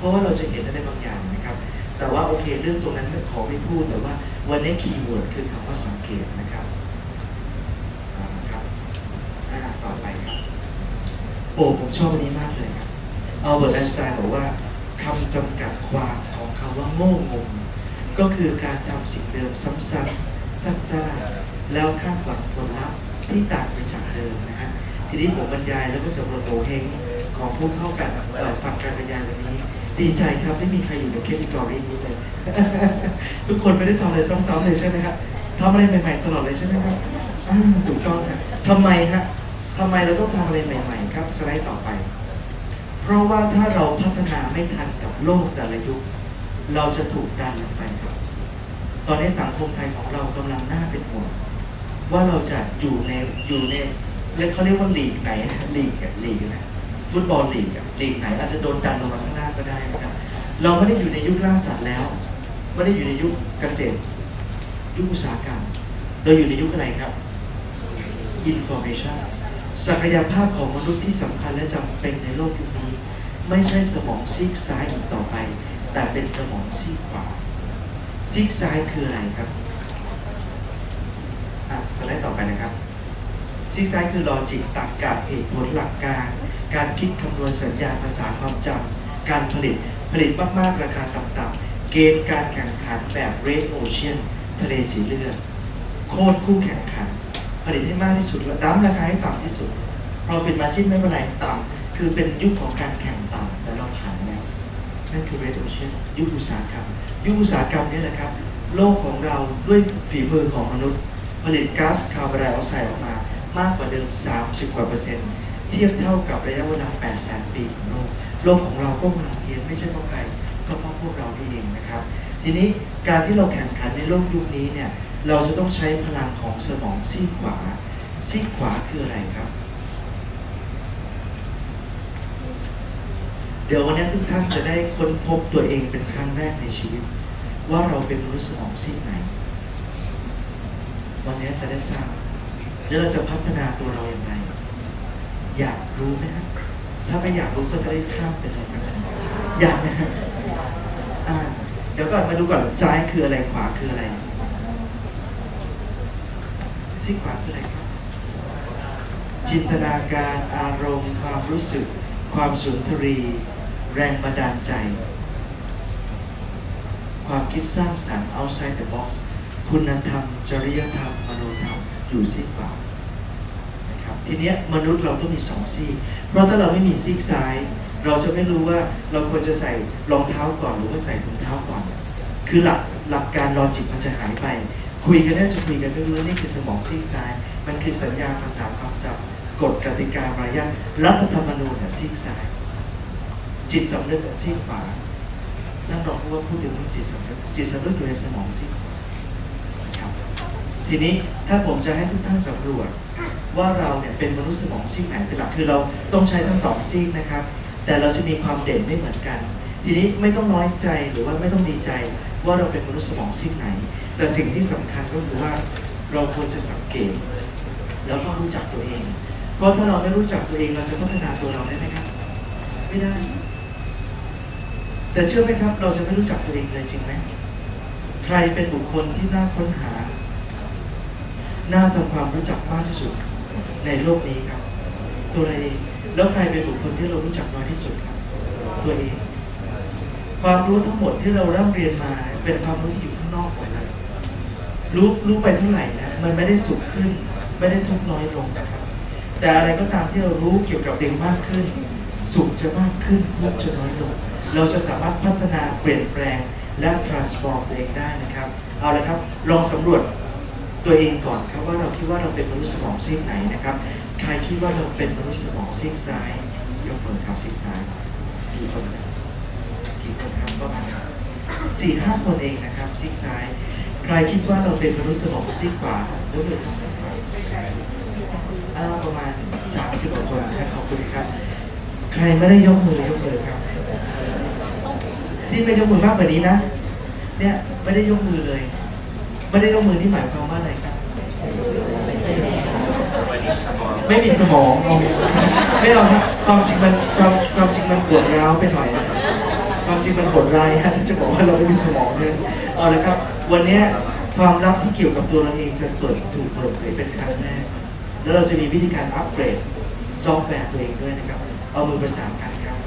เพราะว่าเราจะเห็นอะไรบางอย่างนะครับ แต่ว่าโอเคเรื่องตรงนั้นไม่ขอไม่พูดแต่ว่าวันนี้คีย์เวิร์ดคือคำว่าสังเกตนะครับเอาละครับต่อไปครับโอ้ผมชอบอันนี้มากเลยครับเอัลเบิร์ตไอน์สไตน์บอกว่าคำจำกัดความของคำว่าโง่งม ก็คือการทำสิ่งเดิมซ้ำๆซักๆแล้วคาดหวังผลลัพธ์ที่ต่างไปจากเดิมนะฮะทีนี้ผมบรรยายแล้วก็สำรวจโอเฮงของผู้เข้ากันเอ่อฟังการบรรยายวันนี้ ดีใจครับไม่มีใครอยู่ในแคตตากรีนี้เลย ทุกคนไม่ได้ทำอะไรซ้ำๆเลยใช่ไหมครับทำอะไรใหม่ๆตลอดเลยใช่ไหมครับถูกต้องครับทำไมฮะทำไมเราต้องทำอะไรใหม่ ๆ ครับสไลด์ต่อไป เพราะว่าถ้าเราพัฒนาไม่ทันกับโลกแต่ละยุค เราจะถูกดันลงไปครับ ตอนนี้สังคมไทยของเรากำลังน่าเป็นห่วงว่าเราจะอยู่ในอยู่ในเรียกเขาเรียกว่าลีกไหนนะลีกกับลีกนะ ฟุตบอลลีกกับลีกไหนอาจจะโดนดันลงมาข้างล่างก็ได้นะครับ เราไม่ได้อยู่ในยุคล่าสัตว์แล้วไม่ได้อยู่ในยุคเกษตร ยุคอุตสาหกรรมเราอยู่ในยุคอะไรครับ information ศักยภาพของมนุษย์ที่สำคัญและจำเป็นในโลกยุคนี้ ไม่ใช่สมองซีกซ้ายอีกต่อไป แต่เป็นสมองซีกขวาซีกซ้ายคืออะไรครับอะสไลด์ต่อไปนะครับ ซีกซ้ายคือลอจิกตรรกะเหตุผลหลักการ การคิดคำนวณสัญญาภาษาความจำการผลิตผลิตมากๆ ราคาต่ำๆเกณฑ์การแข่งขันแบบ Red Ocean ทะเลสีเลือดโคตรคู่แข่งขัน ผลิตให้มากที่สุดและดั้มราคาให้ต่ำที่สุด Profit Margin ไม่เป็นไรต่ำคือเป็นยุคของการแข่งต่ำแต่เราผ่านแล้วนั่นคือ Red Ocean ยุคอุตสาหกรรมยุคอุตสาหกรรมนี่แหละครับ โลกของเราด้วยฝีมือของมนุษย์ ผลิตก๊าซคาร์บอนไดออกไซด์ออกมา มากกว่าเดิม 30 กว่าเปอร์เซ็นต์ เทียบเท่ากับระยะเวลา 8 แสนปีของโลก โลกของเราก็กำลังเพียนไม่ใช่เพราะใคร ก็เพราะพวกเราเองนะครับ ทีนี้การที่เราแข่งขันในโลกยุคนี้เนี่ย เราจะต้องใช้พลังของสมองซีกขวา ซีกขวาคืออะไรครับ เดี๋ยววันนี้ทุกท่านจะได้ค้นพบตัวเองเป็นครั้งแรกในชีวิต ว่าเราเป็นมนุษย์สมองซีกไหน วันนี้จะได้ทราบ แล้วเราจะพัฒนาตัวเราอย่างไร อยากรู้ไหมฮะถ้าไม่อยากรู้ก็จะได้ข้ามไปเลยนะอยากนะฮะอ่าเดี๋ยวก่อนมาดูก่อนซ้ายคืออะไรขวาคืออะไรซีขวาคืออะไรครับ จินตนาการอารมณ์ ความรู้สึก ความสุนทรี แรงบันดาลใจ ความคิดสร้างสรรค์ outside the box คุณธรรม จริยธรรมมโนธรรม อยู่ซีกขวานะครับทีนี้มนุษย์เราต้องมีสองซีกเพราะถ้าเราไม่มีซีกซ้าย เราจะไม่รู้ว่าเราควรจะใส่รองเท้าก่อนหรือว่าใส่ถุงเท้าก่อน คือหลักหลักการลอจิกมันจะหายไป คุยกันได้จะคุยกันไม่รู้นี่คือสมองซีกซ้าย มันคือสัญญาภาษาความจำกฎกติกามารยาทรัฐธรรมนูญน่ะซีกซ้าย จิตสำนึกน่ะซีกขวานั่นเราพูดว่าพูดถึงเรื่องจิตสำนึกจิตสำนึกอยู่ในสมองซีกขวา ทีนี้ถ้าผมจะให้ทุกท่านสำรวจว่าเราเนี่ยเป็นมนุษย์สมองซีกไหนเป็นหลักคือเราต้องใช้ทั้งสองซีกนะครับ แต่เราจะมีความเด่นไม่เหมือนกัน ทีนี้ไม่ต้องน้อยใจหรือว่าไม่ต้องดีใจ ว่าเราเป็นมนุษย์สมองซีกไหน แต่สิ่งที่สำคัญก็คือว่าเราควรจะสังเกต แล้วก็รู้จักตัวเอง เพราะถ้าเราไม่รู้จักตัวเองเราจะพัฒนาตัวเราได้ไหมครับ ไม่ได้ แต่เชื่อไหมครับ เราจะไม่รู้จักตัวเองเลยจริงไหมใครเป็นบุคคลที่น่าค้นหา น่าทำความรู้จักมากที่สุดในโลกนี้ครับ ตัวเราเองแล้วใครเป็นบุคคลที่เรารู้จักน้อยที่สุดครับ ตัวเองความรู้ทั้งหมดที่เราเริ่มเรียนมาเป็นความรู้ที่อยู่ข้างนอกหมดเลยรู้รู้ไปเท่าไหร่นะมันไม่ได้สุขขึ้น ไม่ได้ทุกน้อยลงนะครับแต่อะไรก็ตามที่เรารู้เกี่ยวกับเด็กมากขึ้น สุขจะมากขึ้นทุกข์จะน้อยลงเราจะสามารถพัฒนาเปลี่ยนแปลงและ transform ตัวเองได้นะครับ เอาละครับ ลองสำรวจ ตัวเองก่อนครับว่าเราคิดว่าเราเป็นมนุษย์สมองซีกไหนนะครับ ใครคิดว่าเราเป็นมนุษย์สมองซีกซ้าย ยกมือครับซีกซ้ายกี่คนกี่คนครับประมาณสี่ห้าคนเองนะครับซีกซ้าย ใครคิดว่าเราเป็นมนุษย์สมองซีกขวายกมือครับอ่าประมาณสามสิบกว่าคนนะครับขอบคุณครับ ใครไม่ได้ยกมือยกมือครับที่ไม่ยกมือมากกว่านี้นะ เนี่ยไม่ได้ยกมือเลย ไม่ได้ยกมือนี่หมายความว่าอะไรครับ ไม่มีสมองเอาไม่เอาครับความจริงมันความความจริงมันปวดร้าวไปหน่อยนะครับคความจริงมันโหดร้ายฮะที่จะบอกว่าเราไม่มีสมองเนี่ยเอาละครับ วันเนี้ยความลับที่เกี่ยวกับตัวเราเองจะเปิดถูกเปิดเผยเป็นครั้งแรกแล้วเราจะมีวิธีการอัปเกรดซอฟต์แวร์ตัวเองด้วยนะครับ เอามือประสานกันครับ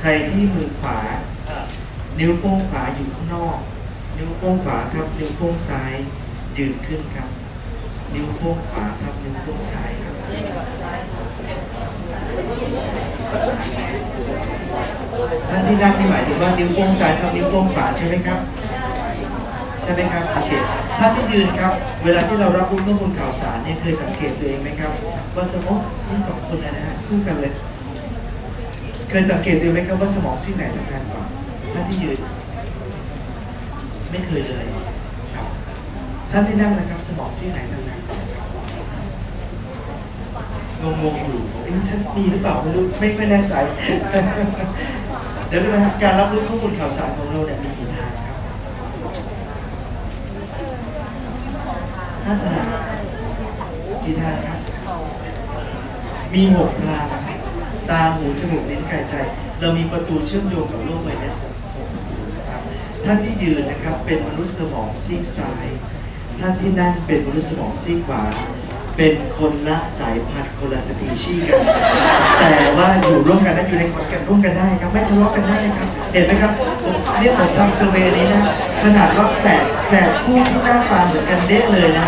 ใครที่มือขวาเอ่อนิ้วโป้งขวาอยู่ข้างนอก นิ้วโป้งขวาครับนิ้วโป้งซ้ายยืนขึ้นครับ นิ้วโป้งขวาครับนิ้วโป้งซ้ายครับท่านที่นั่งนี่หมายถึงว่านิ้วโป้งซ้ายครับนิ้วโป้งขวาใช่ไหมครับใช่ไหมครับโอเคท่าที่ยืนครับ เวลาที่เรารับรู้ข้อมูลข่าวสารเนี่ยเคยสังเกตตัวเองไหมครับว่าสมองนี่สองคนนะฮะคู่กันเลย เคยสังเกตตัวเองไหมครับว่าสมองซีกไหนทำงานกว่าท่าที่ยืน ไม่เคยเลยครับท่านที่นั่งนะครับสมองซีกไหนทำงานกว่างงๆอยู่เอ๊ะฉันมีหรือเปล่าไม่รู้ไม่ไม่แน่ใจ เดี๋ยวนะครับการรับรู้ข้อมูลข่าวสารของเราเนี่ยมีกี่ทางครับห้าทางกี่ทางครับมีหกทางตาหูจมูกลิ้นกายใจ เรามีประตูเชื่อมโยงกับโลกใบนี้หกหกประตูนะครับ ท่านที่ยืนนะครับเป็นมนุษย์สมองซีกซ้าย ท่านที่นั่งเป็นมนุษย์สมองซีกขวา เป็นคนละสายพันธุ์คนละสปีชีส์กัน แต่ว่าอยู่ร่วมกันนะอยู่ในคอนกันร่วมกันได้ครับไม่ทะเลาะกันได้ครับเห็นไหมครับผมเนี่ยผมทำเซอร์เวย์นี้นะขนาดว่าแฝดแฝดคู่ที่หน้าตาเหมือนกันเด้เลยนะ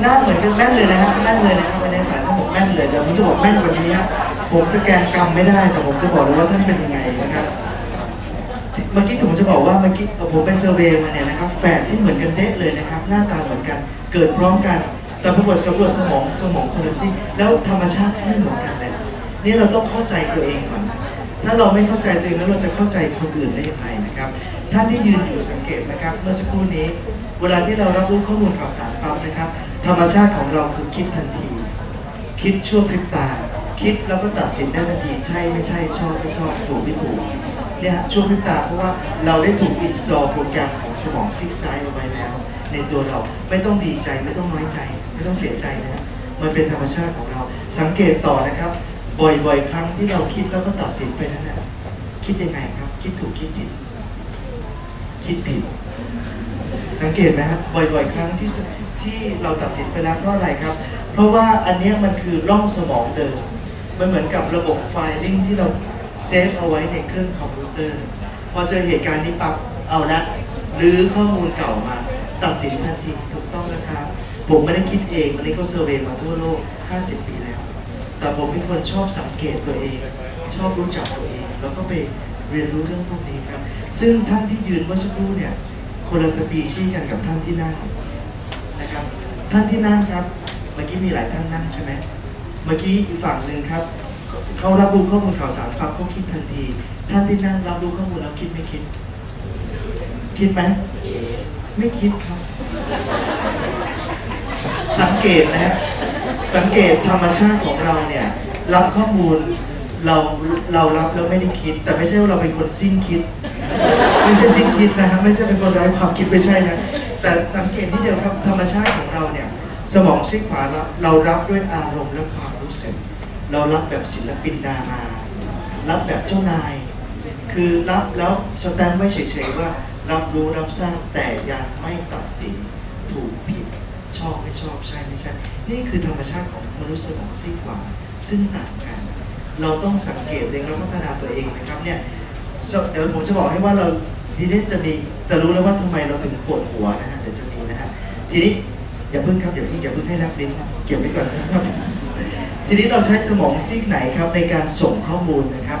หน้าเหมือนกันแม่นเลยนะฮะแม่นเลยนะครับวันนี้ถ่ายทั้งหมดแม่นเลยแต่ผมจะบอกแม่นกว่านี้ฮะผมสแกนกรรมไม่ได้แต่ผมจะบอกเลยว่าท่านเป็นยังไงนะครับ เมื่อกี้ผมจะบอกว่าเมื่อกี้ผมไปเซอร์เวย์มาเนี่ยนะครับแฝดที่เหมือนกันเด้เลยนะครับ หน้าตาเหมือนกัน เกิดพร้อมกัน แต่ปรากฏสำรวจสมองสมองคนละซีแล้วธรรมชาติไม่เหมือนกันเลยนี่เราต้องเข้าใจตัวเองก่อนถ้าเราไม่เข้าใจตัวเองแล้วเราจะเข้าใจคนอื่นได้ยังไงนะครับท่านที่ยืนอยู่สังเกตนะครับ เมื่อสักครู่นี้ เวลาที่เรารับรู้ข้อมูลข่าวสารปั๊บนะครับ ธรรมชาติของเราคือคิดทันที คิดชั่วพริบตา คิดแล้วก็ตัดสินได้ทันทีใช่ไม่ใช่ชอบไม่ชอบถูกไม่ถูก เนี่ยฮะช่วงพริบตาเพราะว่าเราได้ถูกอินสตอลโปรแกรมของสมองซีกซ้ายเอาไว้แล้ว ในตัวเราไม่ต้องดีใจไม่ต้องน้อยใจ ไม่ต้องเสียใจนะฮะมันเป็นธรรมชาติของเรา สังเกตต่อนะครับ บ่อยๆ ครั้งที่เราคิดแล้วก็ตัดสินไปนั้นนะคิดยังไงครับ คิดถูกคิดผิดคิดผิดสังเกตไหมครับบ่อยๆ ครั้งที่ที่เราตัดสินไปแล้วเพราะอะไรครับ เพราะว่าอันนี้มันคือร่องสมองเดิม มันเหมือนกับระบบไฟลิ่งที่เรา เซฟเอาไว้ในเครื่องคอมพิวเตอร์ พอเจอเหตุการณ์นี้ปั๊บเอาละหรือข้อมูลเก่ามา ตัดสินทันทีถูกต้องนะครับ ผมไม่ได้คิดเองวันนี้เขาเซอร์เวย์มาทั่วโลก 50 ปีแล้ว แต่ผมเป็นคนชอบสังเกตตัวเอง ชอบรู้จักตัวเอง แล้วก็ไปเรียนรู้เรื่องพวกนี้ครับ ซึ่งท่านที่ยืนเมื่อสักครู่เนี่ย คนละสปีชีส์กันกับท่านที่นั่งนะครับ ท่านที่นั่งครับ เมื่อกี้มีหลายท่านนั่งใช่ไหม เมื่อกี้อีกฝั่งหนึ่งครับ เขารับรู้ข้อมูลข่าวสารปั๊บเขาคิดทันที ท่านที่นั่งรับรู้ข้อมูลแล้วคิดไม่คิด คิดไหมไม่คิดครับ สังเกตนะฮะสังเกตธรรมชาติของเราเนี่ย รับข้อมูลเราเรารับแล้วไม่ได้คิด แต่ไม่ใช่ว่าเราเป็นคนสิ้นคิด ไม่ใช่สิ้นคิดนะครับไม่ใช่เป็นคนไร้ความคิดไม่ใช่นะแต่สังเกตที่เดียวครับธรรมชาติของเราเนี่ย สมองซีกขวาเราเรารับด้วยอารมณ์และความรู้สึก เรารับแบบศิลปินดารารับแบบเจ้านาย คือรับแล้วสแตมไว้เฉยๆว่า รับรู้รับทราบแต่ยังไม่ตัดสินถูกผิดชอบไม่ชอบใช่ไม่ใช่นี่คือธรรมชาติของมนุษย์สมองซีกขวาซึ่งต่างกัน เราต้องสังเกตเองแล้วพัฒนาตัวเองนะครับเนี่ยเดี๋ยวผมจะบอกให้ว่าเราทีนี้จะมีจะรู้แล้วว่าทำไมเราถึงปวดหัวนะฮะเดี๋ยวจะมีนะฮะทีนี้อย่าเพิ่งครับอย่าเพิ่งอย่าเพิ่งให้รับลิ้นเก็บไว้ก่อนนะครับ ทีนี้เราใช้สมองซีกไหนครับในการส่งข้อมูลนะครับ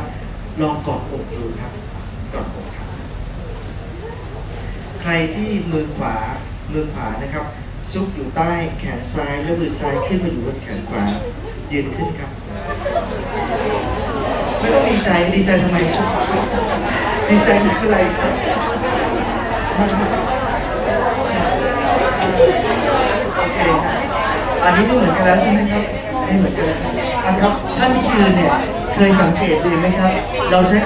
ลองกอดอกดูครับกอดอกครับ ใครที่มือขวามือขวานะครับ ซุกอยู่ใต้แขนซ้ายแล้วมือซ้ายขึ้นมาอยู่บนแขนขวายืนขึ้นครับ ไม่ต้องดีใจดีใจทำไมดีใจไม่เป็นไรครับโอเคครับอันนี้ไม่เหมือนกันแล้วใช่ไหมครับ ไม่เหมือนกันแล้วอะครับท่านที่ยืนเนี่ยเคยสังเกตดูไหมครับ เราใช้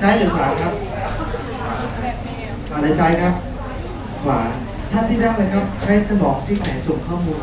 ซ้ายหรือขวาครับขวาหรือซ้ายครับ ขวาท่านที่นั่งเลยครับ ใช้สมองซีกไหนส่งข้อมูล